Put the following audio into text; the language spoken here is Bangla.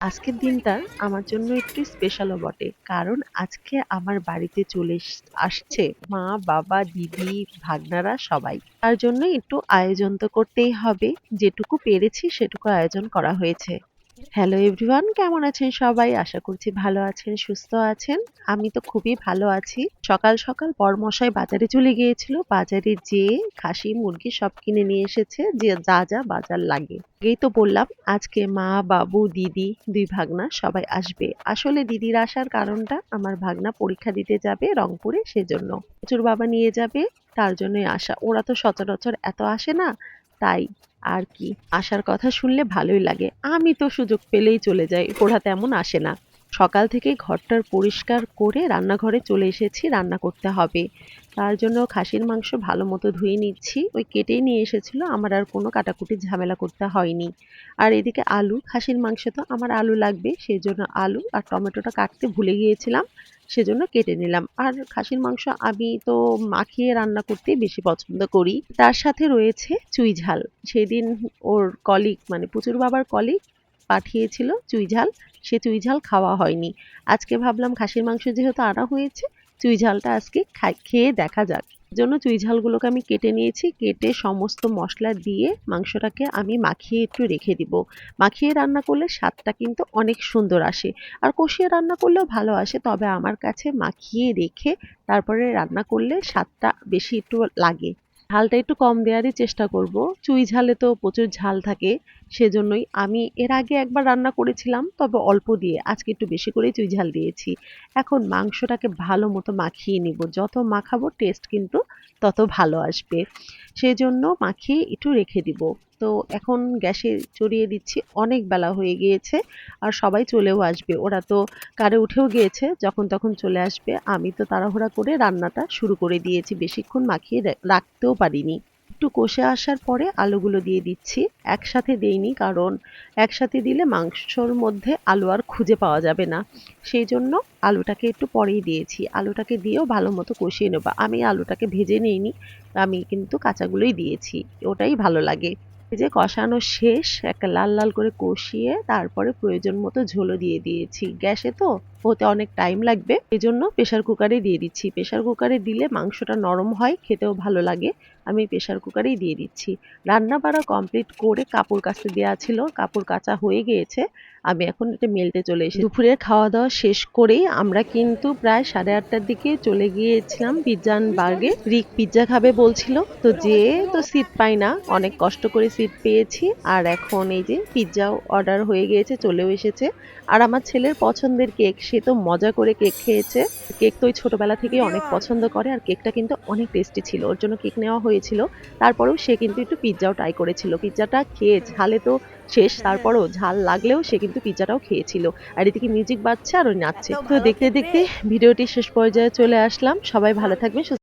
আজকের দিনটা আমার জন্য একটু স্পেশালও বটে। কারণ আজকে আমার বাড়িতে চলে আসছে মা, বাবা, দিদি, ভাগ্নারা সবাই। তার জন্য একটু আয়োজন তো করতেই হবে। যেটুকু পেরেছি সেটুকু আয়োজন করা হয়েছে। হ্যালো এভরিওয়ান কেমন আছেন সবাই? আশা করছি ভালো আছেন, সুস্থ আছেন। আমি তো খুবই ভালো আছি। সকাল সকাল বরমশাই বাজারে চলে গিয়েছিল। বাজারে যেয়ে খাসি, মুরগি সব কিনে নিয়ে এসেছে যে যা যা বাজার লাগে। এই তো বললাম আজকে মা, বাবু, দিদি, দুই ভাগনা সবাই আসবে। আসলে দিদির আসার কারণটা আমার ভাগ্না পরীক্ষা দিতে যাবে রংপুরে সেজন্য। প্রচুর বাবা নিয়ে যাবে তার জন্যই আসা। ওরা তো সচরাচর এত আসে না তাই আর কি? আসার কথা শুনলে ভালোই লাগে। আমি তো সুযোগ পেলেই চলে যাই, ওরা তেমন আসে না। সকাল থেকে ঘরটার পরিষ্কার করে রান্নাঘরে চলে এসেছি, রান্না করতে হবে। তার জন্য খাসির মাংস ভালো মতো ধুয়ে নিচ্ছি। ওই কেটেই নিয়ে এসেছিল, আমার আর কোনো কাটাকুটি ঝামেলা করতে হয়নি। আর এদিকে আলু, খাসির মাংস তো আমার আলু লাগবে সেই জন্য আলু আর টমেটোটা কাটতে ভুলে গিয়েছিলাম। সেজন্য কেটে নিলাম। আর খাসির মাংস আমি তো মাখিয়ে রান্না করতে বেশি পছন্দ করি। তার সাথে রয়েছে চুই ঝাল। সেদিন ওর কলিক মানে পুচুর বাবার কলিক পাঠিয়েছিল চুই ঝাল। সে চুই ঝাল খাওয়া হয়নি। আজকে ভাবলাম খাসির মাংস যেহেতু আনা হয়েছে, চুই ঝালটা আজকে খাই- খেয়ে দেখা যাক। জন্য চুই ঝালগুলোকে আমি কেটে নিয়েছি, কেটে সমস্ত মশলা দিয়ে মাংসটাকে আমি মাখিয়ে একটু রেখে দিব। মাখিয়ে রান্না করলে স্বাদটা কিন্তু অনেক সুন্দর আসে। আর কষিয়ে রান্না করলেও ভালো আসে, তবে আমার কাছে মাখিয়ে রেখে তারপরে রান্না করলে স্বাদটা বেশি একটু লাগে। ঝালটা একটু কম দেওয়ারই চেষ্টা করব। চুই ঝালে তো প্রচুর ঝাল থাকে, সেজন্যই আমি এর আগে একবার রান্না করেছিলাম, তবে অল্প দিয়ে, আজকে একটু বেশি করেই চুই ঝাল দিয়েছি। এখন মাংসটাকে ভালো মতো মাখিয়ে নিব, যত মাখাবো টেস্ট কিন্তু তত ভালো আসবে। সেজন্য মাখিয়ে একটু রেখে দিব। তো এখন গ্যাসে চড়িয়ে দিচ্ছি। অনেক বেলা হয়ে গিয়েছে আর সবাই চলেও আসবে। ওরা তো কারে উঠেও গিয়েছে, যখন তখন চলে আসবে। আমি তো তাড়াহুড়া করে রান্নাটা শুরু করে দিয়েছি। বেশিক্ষণ মাখিয়ে রাখতেও পারিনি। একটু কষে আসার পরে আলুগুলো দিয়ে দিচ্ছি। একসাথে দেইনি কারণ একসাথে দিলে মাংসর মধ্যে আলু আর খুঁজে পাওয়া যাবে না। সেই জন্য আলুটাকে একটু পরেই দিয়েছি। আলুটাকে দিয়েও ভালো মতো কষিয়ে নেব। আমি আলুটাকে ভেজে নিইনি, আমি কিন্তু কাঁচাগুলোই দিয়েছি। ওটাই ভালো লাগে। এই যে কষানো শেষ, একটা লাল লাল করে কষিয়ে তারপরে প্রয়োজন মতো ঝোলো দিয়ে দিয়েছি। গ্যাসে তো হতে অনেক টাইম লাগবে। এজন্য প্রেশার কুকারে দিয়ে দিচ্ছি। প্রেশার কুকারে দিলে মাংসটা নরম হয়, খেতেও ভালো লাগে। আমি প্রেশার কুকারেই দিয়ে দিচ্ছি। রান্না বাড়া কমপ্লিট করে কাপড় কাচতে দেওয়া ছিল কাপড় কাচা হয়ে গিয়েছে। আমি এখন এটা মেলতে চলে এসেছি। দুপুরের খাওয়া দাওয়া শেষ করেই আমরা কিন্তু প্রায় সাড়ে আটটার দিকে চলে গিয়েছিলাম পিৎজান বার্গে। রিক পিৎজা খাবে বলছিল তো যেয়ে তো সিট পাই না অনেক কষ্ট করে সিট পেয়েছি। আর এখন এই যে পিৎজাও অর্ডার হয়ে গিয়েছে চলেও এসেছে। আর আমার ছেলের পছন্দের কেক সে তো মজা করে কেক খেয়েছে। কেক তো ওই ছোটবেলা থেকেই অনেক পছন্দ করে আর কেকটা কিন্তু অনেক টেস্টি ছিল। ওর জন্য কেক নেওয়া হয়েছিল। তারপরেও সে কিন্তু একটু পিৎজাও ট্রাই করেছিল। পিৎজাটা খেয়ে ঝালে তো শেষ তারপরও ঝাল লাগলেও সে কিন্তু পিৎজাটাও খেয়েছিল। আর এদিকে মিউজিক বাজছে আর ও নাচছে। তো দেখতে দেখতে ভিডিওটি শেষ পর্যায়ে চলে আসলাম। সবাই ভালো থাকবেন সুস্থ